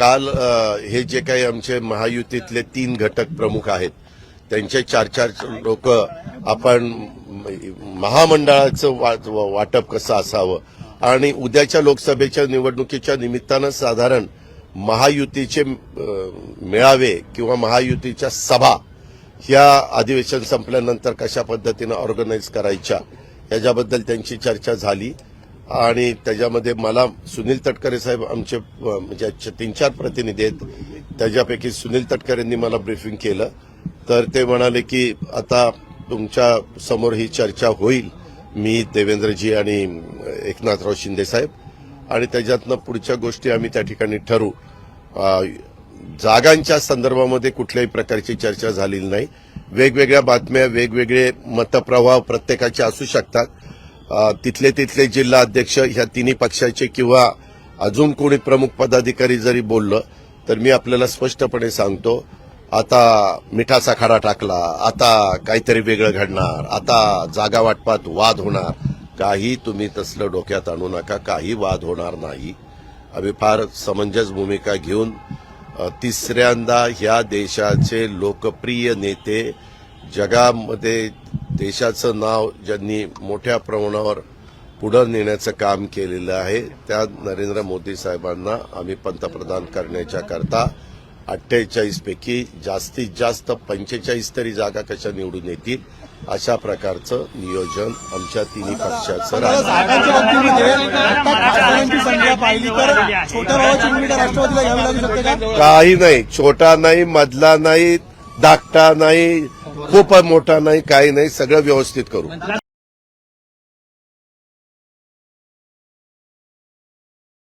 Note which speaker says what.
Speaker 1: काल हे जे काही आमचे महायुतीतले तीन घटक प्रमुख आहेत त्यांचे चार चार लोक आपण महामंडळाचं वाटप कसं असावं? आणि उद्याच्या लोकसभेच्या निवडणुकीच्या निमित्तानं साधारण महायुतीचे मेळावे किंवा महायुतीच्या सभा ह्या अधिवेशन संपल्यानंतर कशा पद्धतीनं ऑर्गनाईज करायच्या याच्याबद्दल त्यांची चर्चा झाली. आणि त्याच्यामध्ये मला सुनील तटकरे साहेब आमचे म्हणजे तीन चार प्रतिनिधी आहेत. त्याच्यापैकी सुनील तटकरेंनी मला ब्रीफिंग केलं. तर ते म्हणाले की आता तुमच्यासमोर ही चर्चा होईल. मी देवेंद्रजी आणि एकनाथराव शिंदे साहेब. आणि त्याच्यातनं पुढच्या गोष्टी आम्ही त्या ठिकाणी ठरू. जागांच्या संदर्भामध्ये कुठल्याही प्रकारची चर्चा झालेली नाही. वेगवेगळ्या बातम्या वेगवेगळे मतप्रवाह प्रत्येकाचे असू शकतात. तिथले तिथले जिल्हा अध्यक्ष ह्या तिन्ही पक्षाचे किंवा अजून कोणी प्रमुख पदाधिकारी जरी बोललं तर मी आपल्याला स्पष्टपणे सांगतो आता मिठाचा खडा टाकला आता काहीतरी वेगळं घडणार आता जागा वाटपात वाद होणार. काही तुम्ही तसलं डोक्यात आणू नका काही वाद होणार नाही. आम्ही फार समंजस भूमिका घेऊन तिसऱ्यांदा ह्या देशाचे लोकप्रिय नेते जगामध्ये देशाचं नाव ज्यांनी मोठ्या प्रमाणावर पुढं नेण्याचं काम केलेलं आहे त्या नरेंद्र मोदी साहेबांना आम्ही पंतप्रधान करण्याच्या करता अठ्ठेचाळीस पैकी जास्तीत जास्त पंचेचाळीस तरी जागा कशा निवडून येतील अशा प्रकारचं नियोजन आमच्या तिन्ही पक्षाचं राहील काही नाही छोटा नाही मधला नाही धाकटा नाही खूप मोठा नाही काही नाही सगळं व्यवस्थित करू.